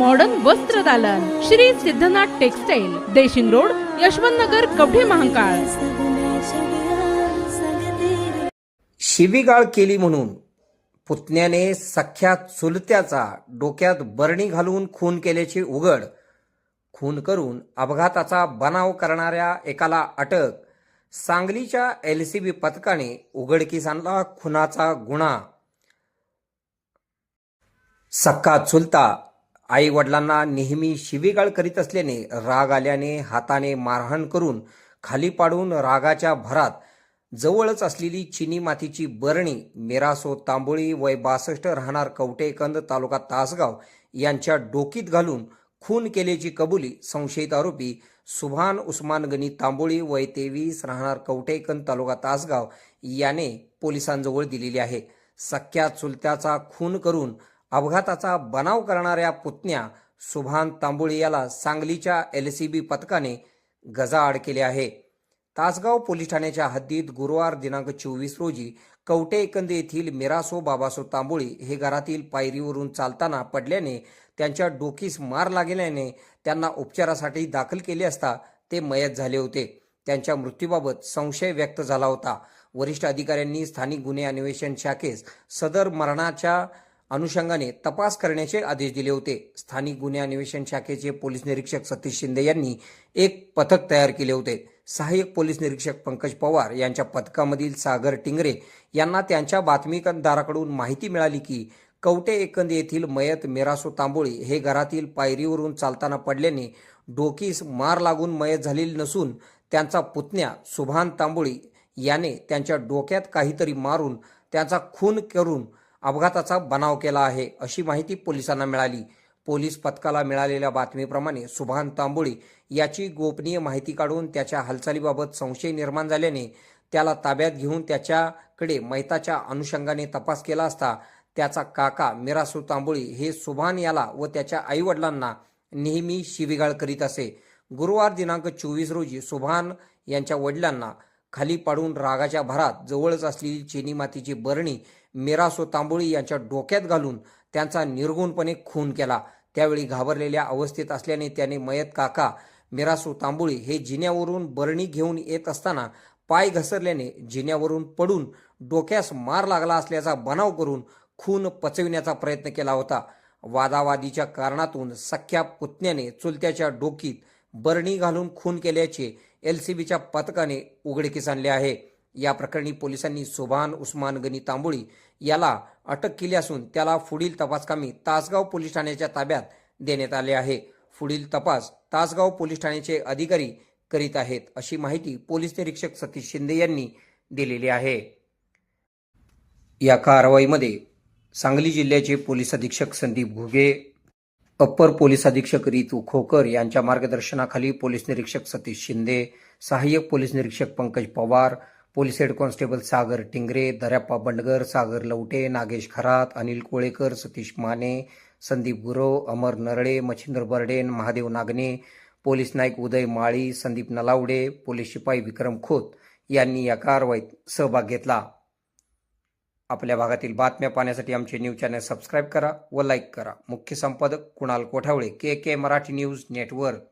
Modern वस्त्र दालन. Shri Siddhanath textile Deshing road Yashwant Nagar Kavathe Mahakal. शिवीगाळ केली म्हणून पुतण्याने सख्या चुलत्याचा डोक्यात बरणी घालून खून केल्याची उघड. खून करून अपघाताचा बनाव करणाऱ्या एकाला अटक. सांगलीच्या एल सी बी पथकाने उघडकीस आणला खुनाचा गुन्हा. सक्का चुलता आई वडिलांना नेहमी शिवीगाळ करीत असल्याने राग आल्याने हाताने मारहाण करून खाली पाडून रागाच्या भरात जवळच असलेली चिनी मातीची बरणी मेरासो तांबोळी वय बासष्ट राहणार कवटेकंद तालुका तासगाव यांच्या डोकीत घालून खून केल्याची कबुली संशयित आरोपी सुभान उस्मान गणी तांबोळी वय तेवीस राहणार कवटेकंद तालुका तासगाव याने पोलिसांजवळ दिलेली आहे. सख्या चुलत्याचा खून करून अपघाताचा बनाव करणाऱ्या पुतण्या सुभान तांबुळी याला सांगलीच्या एल सी बी पथकाने गजाआड केले आहे. तासगाव पोलीस ठाण्याच्या हद्दीत गुरुवार दिनांक चोवीस रोजी कवटे एकंद येथील मिरासो बाबासो तांबोळी हे घरातील पायरीवरून चालताना पडल्याने त्यांच्या डोकीस मार लागल्याने त्यांना उपचारासाठी दाखल केले असता ते मयत झाले होते. त्यांच्या मृत्यूबाबत संशय व्यक्त झाला होता. वरिष्ठ अधिकाऱ्यांनी स्थानिक गुन्हे अन्वेषण शाखेस सदर मरणाच्या अनुषंगाने तपास करण्याचे आदेश दिले होते. स्थानिक गुन्हे अन्वेषण शाखेचे पोलीस निरीक्षक सतीश शिंदे यांनी एक पथक तयार केले होते. सहाय्यक पोलीस निरीक्षक पंकज पवार यांच्या पथकामधील सागर टिंगरे यांना त्यांच्या बातमीदाराकडून माहिती मिळाली की कवटे एकंद येथील मयत मेरासो तांबोळी हे घरातील पायरीवरून चालताना पडल्याने डोकीस मार लागून मयत झालेली नसून त्यांचा पुतण्या सुभान तांबोळी याने त्यांच्या डोक्यात काहीतरी मारून त्यांचा खून करून अपघाताचा बनाव केला आहे अशी माहिती पोलिसांना मिळाली. पोलीस पथकाला मिळालेल्या बातमीप्रमाणे सुभान तांबोळी याची गोपनीय माहिती काढून त्याच्या हालचालीबाबत संशय निर्माण झाल्याने त्याला ताब्यात घेऊन त्याच्याकडे मैताच्या अनुषंगाने तपास केला असता त्याचा काका मिरासू तांबोळी हे सुभान याला व त्याच्या आईवडिलांना नेहमी शिवीगाळ करीत असे. गुरुवार दिनांक चोवीस रोजी सुभान यांच्या वडिलांना खाली पाडून रागाच्या भरात जवळच असलेली चिनी मातीची बरणी मिरासो तांबोळी यांच्या डोक्यात घालून त्यांचा निर्गुणपणे खून केला. त्यावेळी घाबरलेल्या अवस्थेत असल्याने त्याने मयत काका मिरासो तांबोळी हे जिन्यावरून बरणी घेऊन येत असताना पाय घसरल्याने जिन्यावरून पडून डोक्यास मार लागला असल्याचा बनाव करून खून पचविण्याचा प्रयत्न केला होता. वादावादीच्या कारणातून सख्या पुतण्याने चुलत्याच्या डोकीत बरणी घालून खून केल्याचे एल सी बीच्या पथकाने उघडकीस आणले आहे. या प्रकरणी पोलिसांनी सुभान उस्मान गनी तांबोळी याला अटक केली असून त्याला पुढील तपासकामी तासगाव पोलीस ठाण्याच्या ताब्यात देण्यात आले आहे. पुढील तपास तासगाव पोलीस ठाण्याचे अधिकारी करीत आहेत अशी माहिती पोलीस निरीक्षक सतीश शिंदे यांनी दिलेली आहे. या कारवाईमध्ये सांगली जिल्ह्याचे पोलीस अधीक्षक संदीप घुगे अप्पर पोलीस अधीक्षक रितू खोकर यांच्या मार्गदर्शनाखाली पोलीस निरीक्षक सतीश शिंदे सहाय्यक पोलीस निरीक्षक Pankaj Pawar police head constable Sagar Tingre Daryappa Bandgar Sagar Lavate Nagesh Kharat Anil Kolekar Satish Mane Sandeep Gurav Amar Narale Machhindra Barden Mahadev Nagane police Naik Uday Mali Sandeep Nalawade police शिपाई विक्रम खोत यांनी या कारवाईत सहभाग घेतला. आपल्या भागातील बातम्या पाहण्यासाठी आमचे न्यूज चॅनल सबस्क्राईब करा व लाईक करा. मुख्य संपादक Kunal Kothawale K K Marathi news network.